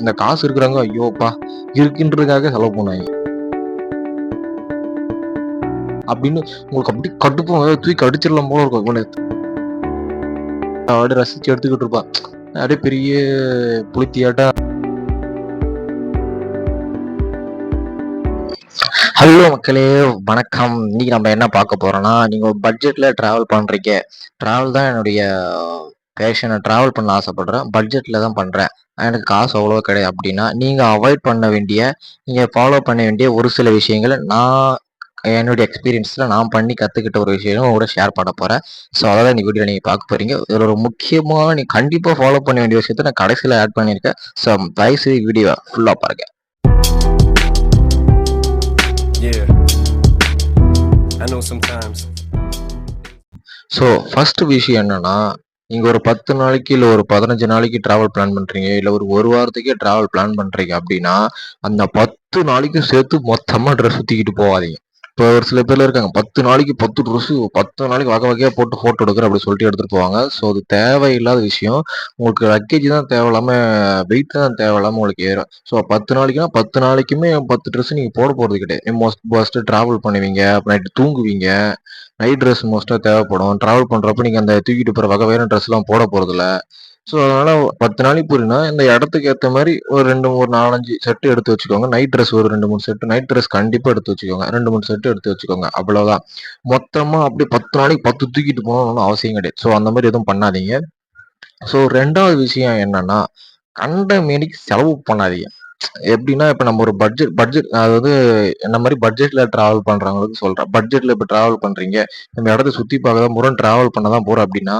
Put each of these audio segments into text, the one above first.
இந்த காசு இருக்கிறவங்க ஐயோப்பா இருக்குன்றதுக்காக செலவு பண்ணாங்க அப்படின்னு உங்களுக்கு அப்படி கடுப்பு தூக்கி அடிச்சிடலாம் போல இருக்கும் இவனை. அப்படியே ரசிச்சு எடுத்துக்கிட்டு இருப்பான். அப்படியே பெரிய புளித்தியாட்டா. ஹலோ மக்களே வணக்கம். இன்னைக்கு நம்ம என்ன பார்க்க போறோம்னா நீங்க பட்ஜெட்ல டிராவல் பண்றீங்க. டிராவல் தான் என்னுடைய பேஷனை டிராவல் பண்ண ஆசைப்படுறேன். பட்ஜெட்ல தான் பண்றேன். எனக்கு காசு அவ்வளோ கிடையாது. அப்படின்னா நீங்க அவாய்ட் பண்ண வேண்டிய நீங்க ஃபாலோ பண்ண வேண்டிய ஒரு சில விஷயங்களை நான் என்னுடைய எக்ஸ்பீரியன்ஸில் நான் பண்ணி கற்றுக்கிட்ட ஒரு விஷயம் உங்களோட ஷேர் பண்ண போகிறேன் ஸோ அதான் இந்த வீடியோ நீங்கள் பார்க்க போகிறீங்க இதில் ஒரு முக்கியமாக நீ கண்டிப்பாக ஃபாலோ பண்ண வேண்டிய விஷயத்த நான் கடைசியில் ஆட் பண்ணியிருக்கேன். ஸோ தயவுசெய்து வீடியோ ஃபுல்லாக பாருங்க. Yeah. I know sometimes. So first விஷயம் என்னன்னா நீங்கள் ஒரு பத்து நாளைக்கு இல்லை ஒரு பதினஞ்சு நாளைக்கு ட்ராவல் பிளான் பண்ணுறீங்க இல்லை ஒரு ஒரு வாரத்துக்கே ட்ராவல் பிளான் பண்ணுறீங்க அப்படின்னா அந்த பத்து நாளைக்கும் சேர்த்து மொத்தமாக ட்ரெஸ் சுற்றிக்கிட்டு போகாதீங்க. இப்போ ஒரு சில பேர்ல இருக்காங்க. பத்து நாளைக்கு பத்து ட்ரெஸ் பத்து நாளைக்கு வகை வகையாக போட்டு ஃபோட்டோ எடுக்கிற அப்படி சொல்லிட்டு எடுத்துட்டு போவாங்க. ஸோ அது தேவையில்லாத விஷயம். உங்களுக்கு லக்கேஜ் தான் தேவையில்லாம வெயிட் தான் தேவையில்லாம உங்களுக்கு ஏறும். ஸோ பத்து நாளைக்குனா பத்து நாளைக்குமே பத்து ட்ரெஸ் நீங்கள் போட போகிறது கிடையாது. மோஸ்ட் ஃபஸ்ட்டு ட்ராவல் பண்ணுவீங்க நைட்டு தூங்குவீங்க நைட் ட்ரெஸ் மோஸ்ட்டாக தேவைப்படும். ட்ராவல் பண்ணுறப்ப நீங்கள் அந்த தூக்கிட்டு போகிற வகை வேறு ட்ரெஸ்லாம் போட போகிறதில்ல ஸோ அதனால் பத்து நாளைக்கு போறீங்கன்னா இந்த இடத்துக்கு ஏற்ற மாதிரி ஒரு ரெண்டு ஒரு நாலஞ்சு செட்டு எடுத்து வச்சுக்கோங்க. நைட் ட்ரெஸ் ஒரு ரெண்டு மூணு செட்டு நைட் ட்ரெஸ் கண்டிப்பாக எடுத்து வச்சுக்கோங்க. ரெண்டு மூணு செட்டு எடுத்து வச்சுக்கோங்க. அவ்வளோதான் மொத்தமாக அப்படி பத்து நாளைக்கு பத்து தூக்கிட்டு போகணும்னு அவசியம் கிடையாது. ஸோ அந்த மாதிரி எதுவும் பண்ணாதீங்க. ஸோ ரெண்டாவது விஷயம் என்னன்னா கண்ட மீனிக்கு செலவு பண்ணாதீங்க. எப்படின்னா இப்போ நம்ம ஒரு பட்ஜெட் பட்ஜெட் அதாவது என்ன மாதிரி பட்ஜெட்ல டிராவல் பண்றவங்களுக்கு சொல்றேன். பட்ஜெட்ல இப்ப டிராவல் பண்றீங்க. நம்ம இடத்த சுத்தி பார்க்க தான் போறோம் டிராவல் பண்ண தான் போறோம் அப்படின்னா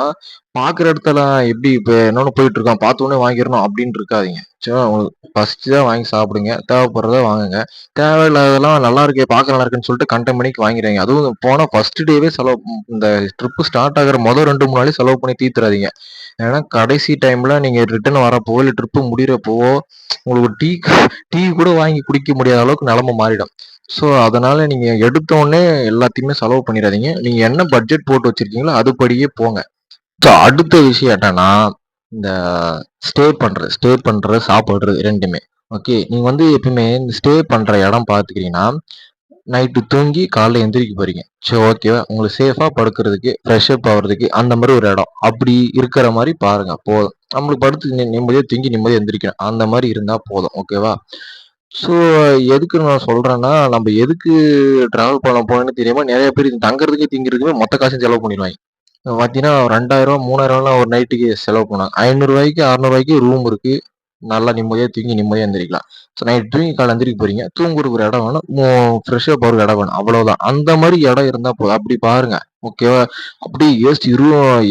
பாக்குற இடத்துல எப்படி இப்போ என்னன்னு போயிட்டு இருக்கான் பார்த்த உடனே வாங்கிடணும் அப்படின்னு இருக்காதீங்க. சரி உங்களுக்கு ஃபஸ்ட்டு தான் வாங்கி சாப்பிடுங்க தேவைப்படுறத வாங்குங்க. தேவையில்லாததெல்லாம் நல்லா இருக்கே பார்க்க நல்லா இருக்குன்னு சொல்லிட்டு கண்ட மணிக்கு வாங்கிடுங்க அதுவும் போனால் ஃபர்ஸ்ட் டேவே செலவு இந்த ட்ரிப்பு ஸ்டார்ட் ஆகிற முதல் ரெண்டு மூணு நாளே செலவு பண்ணி தீத்துறாதீங்க ஏன்னா கடைசி டைம்ல நீங்க ரிட்டர்ன் வரப்போ இல்லை ட்ரிப்பு முடிகிறப்போவோ உங்களுக்கு டீ டீ கூட வாங்கி குடிக்க முடியாத அளவுக்கு நிலமை மாறிடும். ஸோ அதனால நீங்க எடுத்தோடனே எல்லாத்தையுமே செலவு பண்ணிடாதீங்க. நீங்க என்ன பட்ஜெட் போட்டு வச்சிருக்கீங்களோ அதுபடியே போங்க. ஸோ அடுத்த விஷயம் என்னன்னா இந்த ஸ்டே பண்ணுறது ஸ்டே பண்ணுறது சாப்பிட்றது ரெண்டுமே ஓகே நீங்க வந்து எப்பயுமே இந்த ஸ்டே பண்ற இடம் பார்த்துக்கிறீங்கன்னா நைட்டு தூங்கி காலைல எந்திரிக்க போறீங்க. சரி ஓகேவா உங்களுக்கு சேஃபா படுக்கிறதுக்கு ஃப்ரெஷ் அப் ஆகிறதுக்கு அந்த மாதிரி ஒரு இடம். அப்படி இருக்கிற மாதிரி பாருங்க. போதும். நம்மளுக்கு படுத்து நி- தூங்கி நிம்மதியாக எந்திரிக்கணும். அந்த மாதிரி இருந்தா போதும். ஓகேவா ஸோ எதுக்கு நான் சொல்கிறேன்னா நம்ம எதுக்கு ட்ராவல் பண்ண போறோம்னு தெரியாமல் நிறைய பேர் தங்குறதுக்கே திங்கிறதுக்குமே மொத்த காசும் செலவு பண்ணிடுவாங்க. பார்த்தீங்கன்னா ரெண்டாயிரம் மூணாயிரம்லாம் ஒரு நைட்டுக்கு செலவு பண்ணாங்க ஐநூறுரூவாய்க்கு அறநூறுவாய்க்கு ரூம் இருக்குது நல்லா நிம்மதியாக தூங்கி நிம்மதியாக எந்திரிக்கலாம். ஸோ நைட் தூங்கி காலை எந்திரிக்க போறீங்க. தூங்குறதுக்கு ஒரு இடம் வேணும். ஃப்ரெஷ்ஷாக போகிற இடம் வேணும். அவ்வளோதான் அந்த மாதிரி இடம் இருந்தால் போதும். அப்படி பாருங்க. ஓகேவா அப்படி ஏசி இரு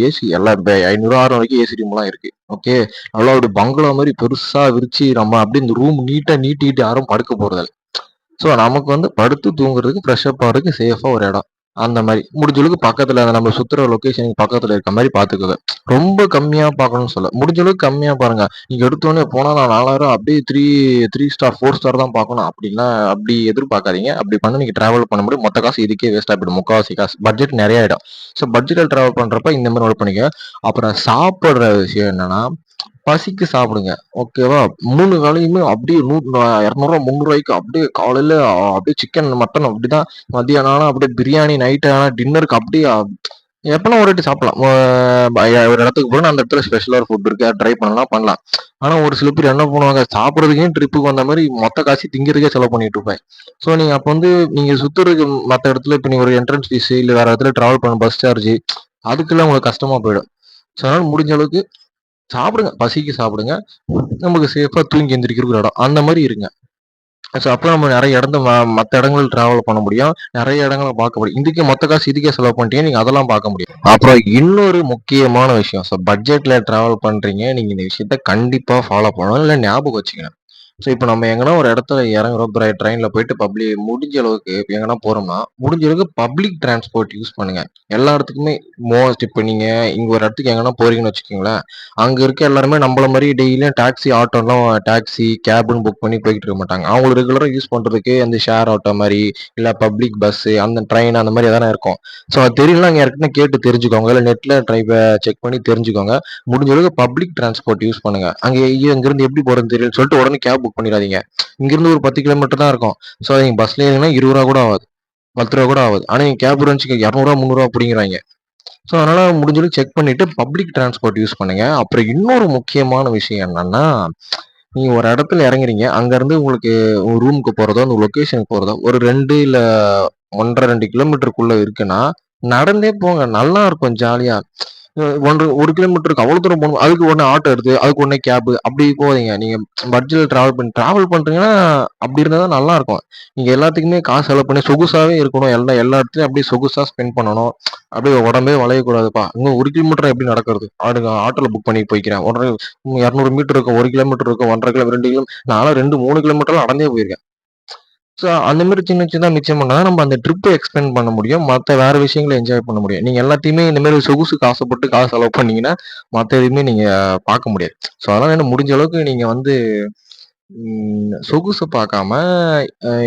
ஏசி எல்லாம் இப்போ ஐநூறு ஆறு வரைக்கும் ஏசி ரூம்லாம் இருக்கு. ஓகே நல்லா அப்படி பங்களா மாதிரி பெருசா விரிச்சு நம்ம அப்படியே இந்த ரூம் நீட்டா நீட்டிட்டு யாரும் படுக்க போறது ஸோ நமக்கு வந்து படுத்து தூங்குறதுக்கு ஃப்ரெஷ்ஷப் ஆகிறதுக்கு சேஃபாக ஒரு இடம். அந்த மாதிரி முடிஞ்ச அளவுக்கு பக்கத்துல அந்த நம்ம சுத்துற லொகேஷனுக்கு பக்கத்துல இருக்க மாதிரி பாத்துக்கோங்க. ரொம்ப கம்மியா பாக்கணும்னு சொல்ல. முடிஞ்ச அளவுக்கு கம்மியா பாருங்க. நீங்க எடுத்தோடனே போனா நான் நாலாயிரம் அப்படியே three three star four star தான் பார்க்கணும் அப்படிலாம் அப்படி எதிர்பார்க்காதீங்க. அப்படி பண்ண நீங்க டிராவல் பண்ண முடியும். மொத்த காசு இதுக்கே வேஸ்ட் ஆகிடும் முக்காவாசி காசு. பட்ஜெட் நிறைய ஆயிடும். ஸோ பட்ஜெட்டில் டிராவல் பண்றப்ப இந்த மாதிரி நோட் பண்ணிக்க அப்புறம் சாப்பிடுற விஷயம் என்னன்னா பசிக்கு சாப்பிடுங்க ஓகேவா மூணு வேளையுமே அப்படியே நூ இரநூறுவா முந்நூறுவாய்க்கு அப்படியே காலையில் அப்படியே சிக்கன் மட்டன் அப்படிதான். மதியானம் ஆனால் அப்படியே பிரியாணி நைட்டு ஆனால் டின்னருக்கு அப்படியே எப்போனா எப்பனா ஒரு வாட்டி சாப்பிடலாம். ஒரு இடத்துக்கு போனா அந்த இடத்துல ஸ்பெஷலாக ஃபுட் இருக்கா ட்ரை பண்ணலாம் பண்ணலாம். ஆனால் ஒரு சில பேர் என்ன பண்ணுவாங்க சாப்பிட்றதுக்கே ட்ரிப்புக்கு வந்த மாதிரி மொத்த காசு திங்கிறதுக்கே செலவு பண்ணிட்டு இருப்பேன் ஸோ நீங்கள் அப்போ வந்து நீங்கள் சுற்றுறதுக்கு மற்ற இடத்துல இப்போ நீங்கள் ஒரு என்ட்ரன்ஸ் ஃபீஸ் இல்லை வேறு இடத்துல ட்ராவல் பண்ண பஸ் சார்ஜ் அதுக்கெல்லாம் உங்களுக்கு கஷ்டமாக போயிடும். ஸோ அதனால் முடிஞ்ச அளவுக்கு சாப்பிடுங்க பசிக்கு சாப்பிடுங்க. நமக்கு சேஃபாக தூங்கி எந்திரிக்கிறதுக்கு ஒரு இடம். அந்த மாதிரி இருங்க. ஸோ அப்போ நம்ம நிறைய இடத்த மற்ற இடங்கள் ட்ராவல் பண்ண முடியும். நிறைய இடங்களை பார்க்க முடியும். இதுக்கே மொத்த காசு இதுக்கே செலவு பண்ணிட்டீங்க நீங்கள் அதெல்லாம் பார்க்க முடியும் அப்புறம் இன்னொரு முக்கியமான விஷயம். ஸோ பட்ஜெட்டில் ட்ராவல் பண்ணுறீங்க நீங்கள் இந்த விஷயத்த கண்டிப்பாக ஃபாலோ பண்ணணும். இல்லை ஞாபகம் வச்சுக்கணும். ஸோ இப்போ நம்ம எங்கன்னா ஒரு இடத்துல இறங்குறோம் ட்ரை ட்ரெயினில் போயிட்டு பப்ளிக் முடிஞ்ச அளவுக்கு இப்போ எங்கன்னா போகிறோம்னா முடிஞ்ச அளவுக்கு பப்ளிக் டிரான்ஸ்போர்ட் யூஸ் பண்ணுங்கள் எல்லா இடத்துக்குமே மோஸ்ட் இப்போ நீங்கள் இங்கே ஒரு இடத்துக்கு எங்கன்னா போகிறீங்கன்னு வச்சுக்கோங்களேன், அங்கே இருக்க எல்லாருமே நம்மள மாதிரி டெய்லியும் டாக்ஸி, ஆட்டோலாம் டாக்ஸி, கேபுன்னு புக் பண்ணி போய்கிட்டு இருக்க மாட்டாங்க. அவங்க ரெகுலராக யூஸ் பண்ணுறதுக்கு அந்த ஷேர் ஆட்டோ மாதிரி இல்லை பப்ளிக் பஸ்ஸு, அந்த ட்ரெயின் அந்த மாதிரி எதனா இருக்கும். ஸோ அது தெரியல அங்கே இருக்குன்னு கேட்டு தெரிஞ்சுக்கோங்க. இல்லை நெட்டில் ட்ரைவை செக் பண்ணி தெரிஞ்சுக்கோங்க. முடிஞ்ச அளவுக்கு பப்ளிக் டிரான்ஸ்போர்ட் யூஸ் பண்ணுங்க. அங்கே ஐயோ! இங்கருந்து எப்படி போகிறதுன்னு தெரியல சொல்லிட்டு உடனே கேப் புக் பண்ணிடாதீங்க இங்கிருந்து ஒரு 10 கிலோமீட்டர் தான் இருக்கும். ஸோ நீங்கள் பஸ்ல ஏறிங்கன்னா இருபது ரூபா கூட ஆகாது. பத்து ரூபா கூட ஆகாது. ஆனால் நீங்கள் கேப் இருந்துச்சு இரநூறுவா முந்நூறுவா பிடிங்கிறாங்க ஸோ அதனால் முடிஞ்ச செக் பண்ணிவிட்டு பப்ளிக் டிரான்ஸ்போர்ட் யூஸ் பண்ணுங்க. அப்புறம் இன்னொரு முக்கியமான விஷயம் என்னன்னா, நீங்கள் ஒரு இடத்துல இறங்குறீங்க. அங்கேருந்து உங்களுக்கு ஒரு ரூமுக்கு போகிறதோ அந்த லொக்கேஷனுக்கு போகிறதோ ஒரு ரெண்டு இல்லை ஒன்றரை ரெண்டு கிலோமீட்டருக்குள்ளே இருக்குன்னா, நடந்தே போங்க. நல்லா இருக்கும் ஜாலியாக ஒன்று ஒரு கிலோமீட்டருக்கு அவ்வளோ தூரம் போகணும் அதுக்கு ஒன்று ஆட்டோ எடுத்து, அதுக்கு ஒன்று கேபு அப்படி போவீங்க நீங்கள் பட்ஜெட்டில் ட்ராவல் பண்ணி ட்ராவல் பண்ணுறீங்கன்னா அப்படி இருந்தால் தான் நல்லாருக்கும். நீங்கள் எல்லாத்துக்குமே காசு செலவு பண்ணி சொகுசாகவே இருக்கணும். எல்லா எல்லா இடத்துலையும் அப்படியே சொகுசாக ஸ்பெண்ட் பண்ணணும். அப்படியே உடம்பே வளையக்கூடாதுப்பா. இன்னும் ஒரு கிலோமீட்டர் எப்படி நடக்கிறது? ஆடுங்க ஆட்டோவில் புக் பண்ணி போய்க்கிறேன். உடனே 200 மீட்டர் இருக்கும், ஒரு கிலோமீட்டர் இருக்கும், 1 1/2 கிலோ ரெண்டு கிலோ நானும் ரெண்டு மூணு கிலோமீட்டர்லாம் நடந்தே போயிருக்கேன். ஸோ அந்த மாதிரி சின்ன சின்னதா மிச்சம் பண்ணா நம்ம அந்த ட்ரிப்பை எக்ஸ்டெண்ட் பண்ண முடியும். மற்ற வேறு விஷயங்களை என்ஜாய் பண்ண முடியும். நீங்கள் எல்லாத்தையுமே இந்த மாரி சொகுசுக்கு ஆசைப்பட்டு காசு செலவு பண்ணீங்கன்னா, மற்ற எதுவுமே நீங்கள் பார்க்க முடியாது. ஸோ அதெல்லாம் என்ன முடிஞ்ச அளவுக்கு நீங்கள் வந்து சொகுசு பார்க்காம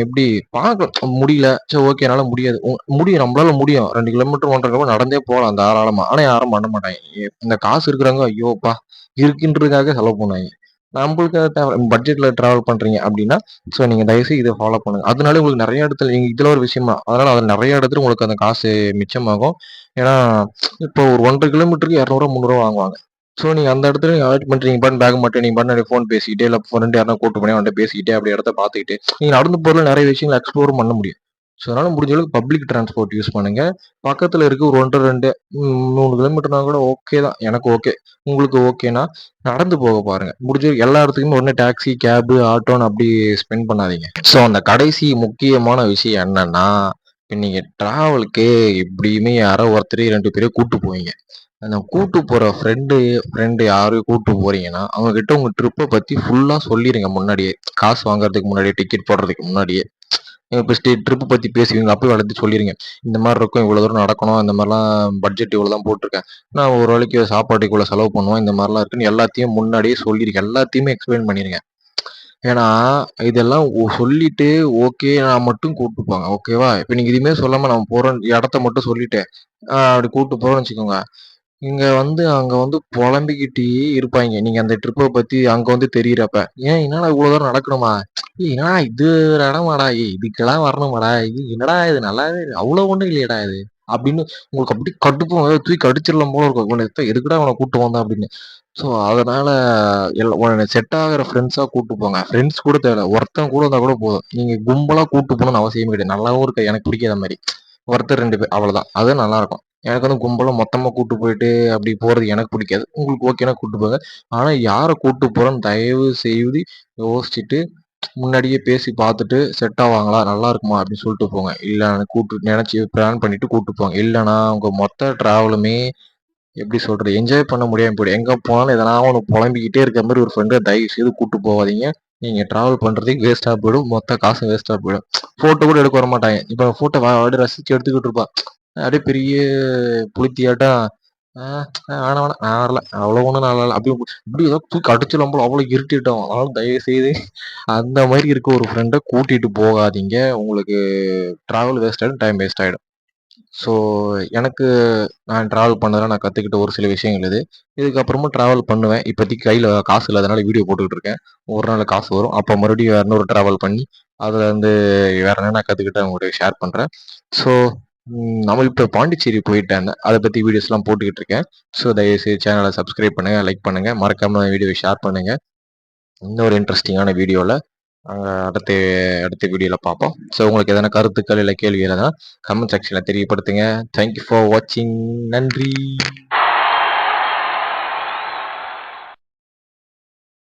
எப்படி பார்க்கலாம் முடியல. சரி ஓகே என்னால் முடியாது. முடியும் நம்மளால முடியும். ரெண்டு கிலோமீட்டர் 1 1/2 கிலோமீட்டர் நடந்தே போகலாம் தாராளமாக ஆனால் யாரும் பண்ண மாட்டாங்க. இந்த காசு இருக்கிறவங்க ஐயோப்பா இருக்குன்றதுக்காக செலவு பண்ணுவாய்ங்க. நம்மளுக்கு அது பட்ஜெட்ல டிராவல் பண்றீங்க அப்படின்னா, ஸோ நீங்க தயவுசெய்து இதை ஃபாலோ பண்ணுங்க. அதனால உங்களுக்கு நிறைய இடத்துல நீங்க இதுல ஒரு விஷயமா அதனால அது நிறைய இடத்துல உங்களுக்கு அந்த காசு மிச்சமாகும். ஏன்னா, இப்போ ஒரு 1 1/2 கிலோமீட்டருக்கு இரநூறுவா முந்நூறுவா வாங்குவாங்க. ஸோ நீங்கள் அந்த இடத்துல அவாய்ட் பண்ணுறீங்க நீங்க பேக் பேக்க மாட்டி நீங்க பாட்டுன்னு ஃபோன் பேசிக்கிட்டே, இல்லை ஃப்ரெண்ட் யாரும் கூட்டு பண்ணி அவன்கிட்ட பேசிக்கிட்டே அப்படி இடத்த பார்த்துக்கிட்டு, நீங்கள் நடந்து போகிற நிறைய விஷயங்கள் எக்ஸ்ப்ளோரும் பண்ண முடியும். ஸோ அதனால் முடிஞ்ச அளவுக்கு பப்ளிக் டிரான்ஸ்போர்ட் யூஸ் பண்ணுங்க. பக்கத்தில் இருக்க ஒரு ஒன்றரை ரெண்டு மூணு கிலோமீட்டர்னா கூட ஓகே தான். எனக்கு ஓகே. உங்களுக்கு ஓகேன்னா, நடந்து போக பாருங்க. முடிஞ்ச எல்லா இடத்துக்குமே உடனே டாக்ஸி, கேபு, ஆட்டோன்னு அப்படி ஸ்பெண்ட் பண்ணாதீங்க. ஸோ அந்த கடைசி முக்கியமான விஷயம் என்னன்னா, இப்போ நீங்கள் ட்ராவலுக்கு எப்படியுமே யாரோ ஒருத்தரையோ 2 பேரையோ கூட்டு போவீங்க. அந்த கூட்டு போகிற ஃப்ரெண்டு ஃப்ரெண்டு யாரையும் கூட்டு போகிறீங்கன்னா அவங்கக்கிட்ட உங்கள் ட்ரிப்பை பற்றி ஃபுல்லாக சொல்லிடுங்க முன்னாடியே. காசு வாங்குறதுக்கு முன்னாடியே, டிக்கெட் போடுறதுக்கு முன்னாடியே. இப்போ ஸ்டே ட்ரிப் பற்றி பேசுவீங்க. அப்போ வளர்த்து சொல்லிடுங்க இந்த மாதிரி இருக்கும். இவ்வளோ தூரம் நடக்கணும். இந்த மாதிரிலாம் பட்ஜெட் இவ்வளோ தான் போட்டிருக்கேன் நான் ஒரு வேளைக்கு சாப்பாட்டுக்கு இவ்வளோ செலவு பண்ணுவோம் இந்த மாதிரிலாம் இருக்குன்னு எல்லாத்தையும் முன்னாடியே சொல்லியிருக்கேன் எல்லாத்தையுமே எக்ஸ்பிளைன் பண்ணிருங்க. ஏன்னா, இதெல்லாம் சொல்லிட்டு ஓகே நான் மட்டும் கூப்பிட்டு போங்க. ஓகேவா? இப்போ நீங்கள் இதுவுமே சொல்லாமல் நம்ம போகிற இடத்த மட்டும் சொல்லிட்டு, அப்படி கூப்பிட்டு போகிறோம்னு வச்சுக்கோங்க. இங்கே வந்து அங்கே வந்து புலம்பிக்கிட்டே இருப்பாய்ங்க. நீங்கள் அந்த ட்ரிப்பை பற்றி அங்கே வந்து தெரியிறப்ப. "ஏன் என்னால் இவ்வளோ தூரம் நடக்கணுமா? ஏய் என்னடா இது ஒரு இடமாடா? ஏய் இதுக்கெல்லாம் வரணுமாடா? இது என்னடா இது நல்லாவே அவ்வளோ ஒன்றும் இல்லையடா இது." அப்படின்னு உங்களுக்கு அப்படி கடுப்பும் தூக்கி அடிச்சிடலாம் போல இருக்கும். உனக்கு எத்த எதுக்குடா கூட்டு வந்தா அப்படின்னு. ஸோ அதனால எல் உன செட் ஆகுற ஃப்ரெண்ட்ஸாக கூட்டு போங்க. ஃப்ரெண்ட்ஸ் கூட தேவை ஒருத்தன் கூட இருந்தால் கூட போதும். நீங்கள் கும்பலாக கூட்டு போகணும்னு அவசியமே கிடையாது. நல்லாவும் இருக்காது. எனக்கு பிடிக்காத மாதிரி ஒருத்தர் ரெண்டு பேர் அவ்வளோதான். அது நல்லாயிருக்கும் எனக்கு வந்து கும்பலாக மொத்தமாக கூட்டு போயிட்டு அப்படி போகிறது எனக்கு பிடிக்காது. உங்களுக்கு ஓகேனா கூட்டு போங்க. ஆனால் யாரை கூட்டு போகிறோன்னு தயவு செய்து யோசிச்சுட்டு, முன்னாடியே பேசி பார்த்துட்டு, செட் ஆவாங்களா? நல்லா இருக்குமா? அப்படின்னு சொல்லிட்டு போங்க. இல்லை கூட்டு நினச்சி பிளான் பண்ணிட்டு கூப்பிட்டு போங்க. இல்லன்னா உங்கள் மொத்த டிராவலுமே எப்படி சொல்றது? என்ஜாய் பண்ண முடியாமல் போயிடும். எங்கே போனாலும் எதனா ஒன்று புலம்பிக்கிட்டே இருக்க மாதிரி ஒரு ஃப்ரெண்டை தயவு செய்து கூட்டு போவாதீங்க. நீங்கள் ட்ராவல் பண்ணுறதுக்கு வேஸ்ட்டாக போயிடும். மொத்த காசும் வேஸ்ட்டாக போயிடும். ஃபோட்டோ கூட எடுக்க வர மாட்டாங்க இப்போ ஃபோட்டோ அப்படியே ரசித்து எடுத்துக்கிட்டு இருப்பான். அப்படியே பெரிய புலித்தியாட்டம், வேணாம் வேணாம் நான் வரல. அவ்வளோ ஒன்றும் நல்லா இல்ல. அப்படி இப்படி ஏதோ தூக்கி அடிச்சு போல அவ்வளோ இருட்டிட்டோம் அதனால தயவு செய்து அந்த மாதிரி இருக்க ஒரு ஃப்ரெண்ட கூட்டிட்டு போகாதீங்க. உங்களுக்கு டிராவல் வேஸ்ட் ஆயிடும். டைம் வேஸ்ட் ஆயிடும். ஸோ எனக்கு நான் டிராவல் பண்ணதில் நான் கற்றுக்கிட்ட ஒரு சில விஷயங்கள் இது. இதுக்கப்புறமும் டிராவல் பண்ணுவேன். இப்போதைக்கு கையில் காசு இல்லாதனால வீடியோ போட்டுக்கிட்டு இருக்கேன். ஒரு நாள் காசு வரும். அப்போ மறுபடியும் இன்னொரு டிராவல் பண்ணி, அதில் வந்து வேற என்ன கத்துக்கிட்டேன் உங்கள்கிட்ட ஷேர் பண்ணுறேன் ஸோ நம்ம இப்போ பாண்டிச்சேரி போயிட்டேன். அதை பற்றி வீடியோஸ்லாம் போட்டுக்கிட்டு இருக்கேன். ஸோ தயவுசெய்து சேனலை சப்ஸ்கிரைப் பண்ணுங்க, லைக் பண்ணுங்கள் மறக்காம வீடியோவை ஷேர் பண்ணுங்கள் இன்னொரு இன்ட்ரெஸ்டிங்கான வீடியோவில் அடுத்த அடுத்த வீடியோவில் பார்ப்போம். ஸோ உங்களுக்கு எதனா கருத்துக்கள், இல்லை கேள்வி எதுனா கமெண்ட் செக்ஷனில் தெரியப்படுத்துங்க. தேங்க் யூ ஃபார் வாட்சிங். நன்றி.